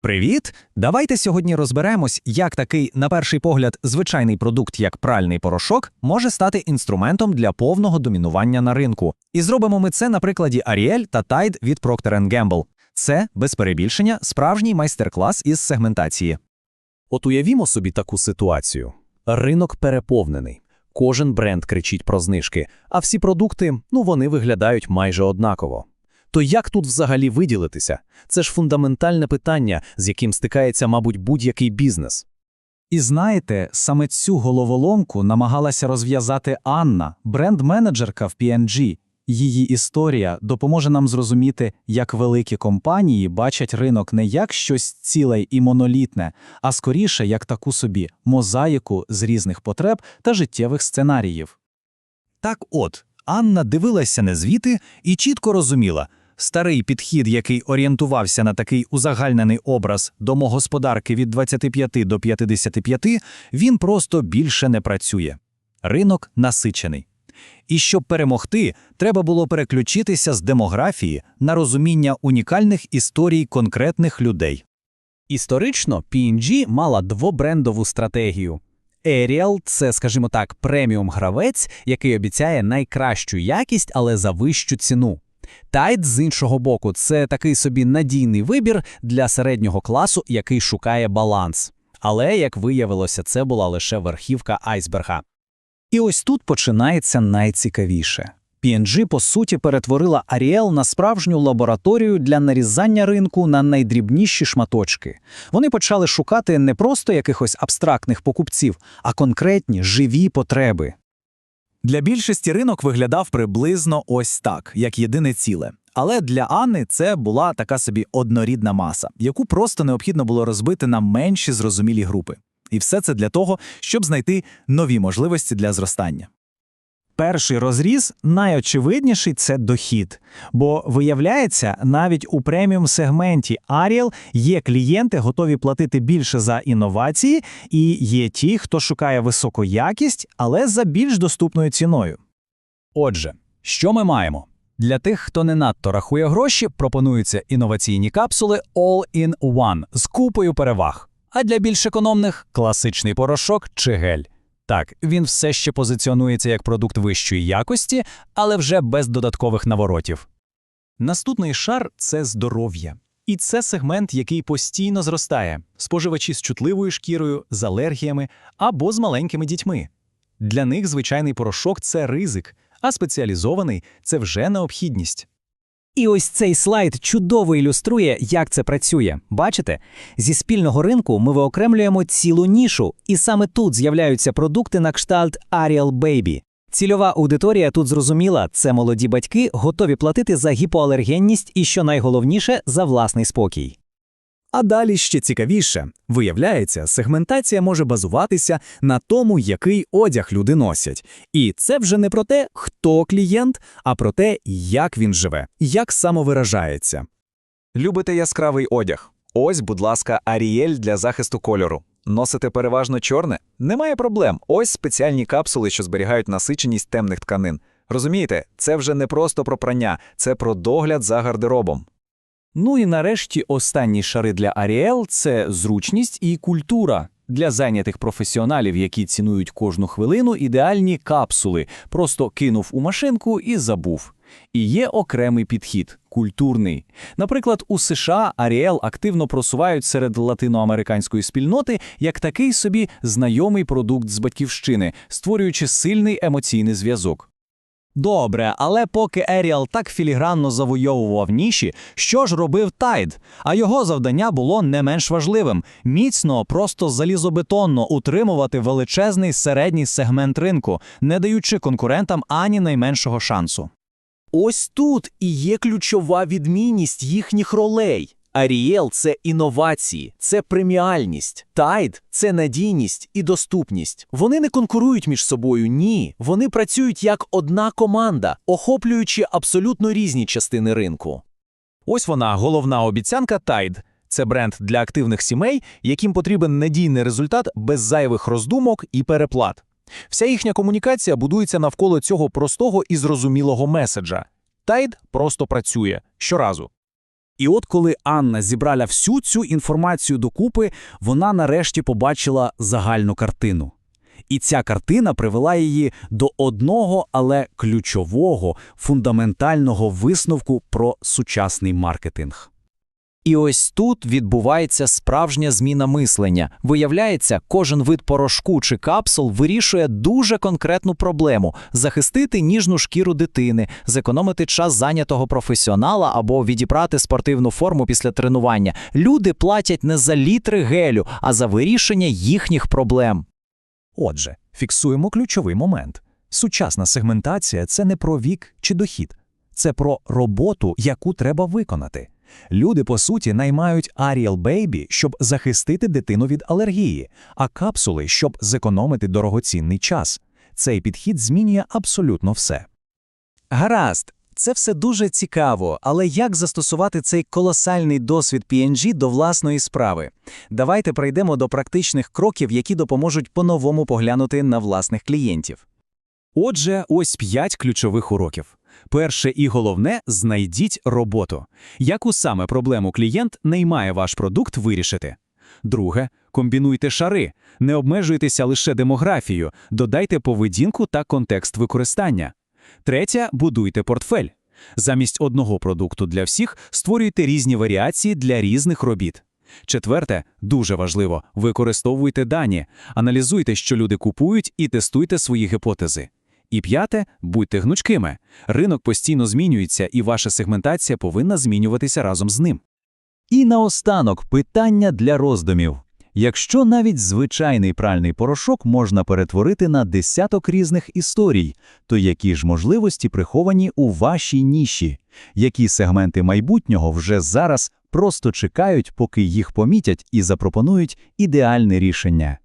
Привіт! Давайте сьогодні розберемось, як такий, на перший погляд, звичайний продукт, як пральний порошок, може стати інструментом для повного домінування на ринку. І зробимо ми це на прикладі Ariel та Tide від Procter Gamble. Це, без перебільшення, справжній майстер-клас із сегментації. От уявімо собі таку ситуацію. Ринок переповнений. Кожен бренд кричить про знижки, а всі продукти, ну, вони виглядають майже однаково. То як тут взагалі виділитися? Це ж фундаментальне питання, з яким стикається, мабуть, будь-який бізнес. І знаєте, саме цю головоломку намагалася розв'язати Анна, бренд-менеджерка в P&G. Її історія допоможе нам зрозуміти, як великі компанії бачать ринок не як щось ціле і монолітне, а скоріше як таку собі мозаїку з різних потреб та життєвих сценаріїв. Так от, Анна дивилася на звіти і чітко розуміла, старий підхід, який орієнтувався на такий узагальнений образ домогосподарки від 25 до 55, він просто більше не працює. Ринок насичений. І щоб перемогти, треба було переключитися з демографії на розуміння унікальних історій конкретних людей. Історично P&G мала двобрендову стратегію. Ariel – це, скажімо так, преміум-гравець, який обіцяє найкращу якість, але за вищу ціну. Tide, з іншого боку, це такий собі надійний вибір для середнього класу, який шукає баланс. Але, як виявилося, це була лише верхівка айсберга. І ось тут починається найцікавіше. P&G, по суті, перетворила Ariel на справжню лабораторію для нарізання ринку на найдрібніші шматочки. Вони почали шукати не просто якихось абстрактних покупців, а конкретні живі потреби. Для більшості ринок виглядав приблизно ось так, як єдине ціле. Але для Анни це була така собі однорідна маса, яку просто необхідно було розбити на менші зрозумілі групи. І все це для того, щоб знайти нові можливості для зростання. Перший розріз найочевидніший це дохід. Бо виявляється, навіть у преміум сегменті Ariel є клієнти, готові платити більше за інновації, і є ті, хто шукає високу якість, але за більш доступною ціною. Отже, що ми маємо? Для тих, хто не надто рахує гроші, пропонуються інноваційні капсули All-in-One з купою переваг. А для більш економних класичний порошок чи гель. Так, він все ще позиціонується як продукт вищої якості, але вже без додаткових наворотів. Наступний шар це здоров'я. І це сегмент, який постійно зростає, споживачі з чутливою шкірою, з алергіями або з маленькими дітьми. Для них звичайний порошок це ризик, а спеціалізований це вже необхідність. І ось цей слайд чудово ілюструє, як це працює. Бачите? Зі спільного ринку ми виокремлюємо цілу нішу, і саме тут з'являються продукти на кшталт Ariel Baby. Цільова аудиторія тут зрозуміла, це молоді батьки, готові платити за гіпоалергенність і, що найголовніше, за власний спокій. А далі ще цікавіше. Виявляється, сегментація може базуватися на тому, який одяг люди носять. І це вже не про те, хто клієнт, а про те, як він живе, як самовиражається. Любите яскравий одяг? Ось, будь ласка, Аріель для захисту кольору. Носите переважно чорне? Немає проблем. Ось спеціальні капсули, що зберігають насиченість темних тканин. Розумієте, це вже не просто про прання, це про догляд за гардеробом. Ну і нарешті останні шари для Ariel – це зручність і культура. Для зайнятих професіоналів, які цінують кожну хвилину, ідеальні капсули, просто кинув у машинку і забув. І є окремий підхід культурний. Наприклад, у США Ariel активно просувають серед латиноамериканської спільноти як такий собі знайомий продукт з батьківщини, створюючи сильний емоційний зв'язок. Добре, але поки Еріал так філігранно завойовував ніші, що ж робив Тайд? А його завдання було не менш важливим міцно, просто залізобетонно утримувати величезний середній сегмент ринку, не даючи конкурентам ані найменшого шансу. Ось тут і є ключова відмінність їхніх ролей. Аріел це інновації, це преміальність. Тайд це надійність і доступність. Вони не конкурують між собою, ні. Вони працюють як одна команда, охоплюючи абсолютно різні частини ринку. Ось вона, головна обіцянка Tide. Це бренд для активних сімей, яким потрібен надійний результат без зайвих роздумок і переплат. Вся їхня комунікація будується навколо цього простого і зрозумілого меседжа. Tide просто працює щоразу. І от коли Анна зібрала всю цю інформацію докупи, вона нарешті побачила загальну картину. І ця картина привела її до одного, але ключового, фундаментального висновку про сучасний маркетинг. І ось тут відбувається справжня зміна мислення. Виявляється, кожен вид порошку чи капсул вирішує дуже конкретну проблему захистити ніжну шкіру дитини, зекономити час зайнятого професіонала або відібрати спортивну форму після тренування. Люди платять не за літри гелю, а за вирішення їхніх проблем. Отже, фіксуємо ключовий момент. Сучасна сегментація це не про вік чи дохід, це про роботу, яку треба виконати. Люди, по суті, наймають Ariel Baby, щоб захистити дитину від алергії, а капсули, щоб зекономити дорогоцінний час. Цей підхід змінює абсолютно все. Гаразд, це все дуже цікаво, але як застосувати цей колосальний досвід P&G до власної справи? Давайте прийдемо до практичних кроків, які допоможуть по-новому поглянути на власних клієнтів. Отже, ось п'ять ключових уроків. Перше і головне – знайдіть роботу. Яку саме проблему клієнт наймає ваш продукт вирішити? Друге – комбінуйте шари. Не обмежуйтеся лише демографією, додайте поведінку та контекст використання. Третє – будуйте портфель. Замість одного продукту для всіх створюйте різні варіації для різних робіт. Четверте, дуже важливо, використовуйте дані, аналізуйте, що люди купують, і тестуйте свої гіпотези. І п'яте, будьте гнучкими. Ринок постійно змінюється, і ваша сегментація повинна змінюватися разом з ним. І наостанок питання для роздумів. Якщо навіть звичайний пральний порошок можна перетворити на десяток різних історій, то які ж можливості приховані у вашій ніші? Які сегменти майбутнього вже зараз просто чекають, поки їх помітять і запропонують ідеальне рішення?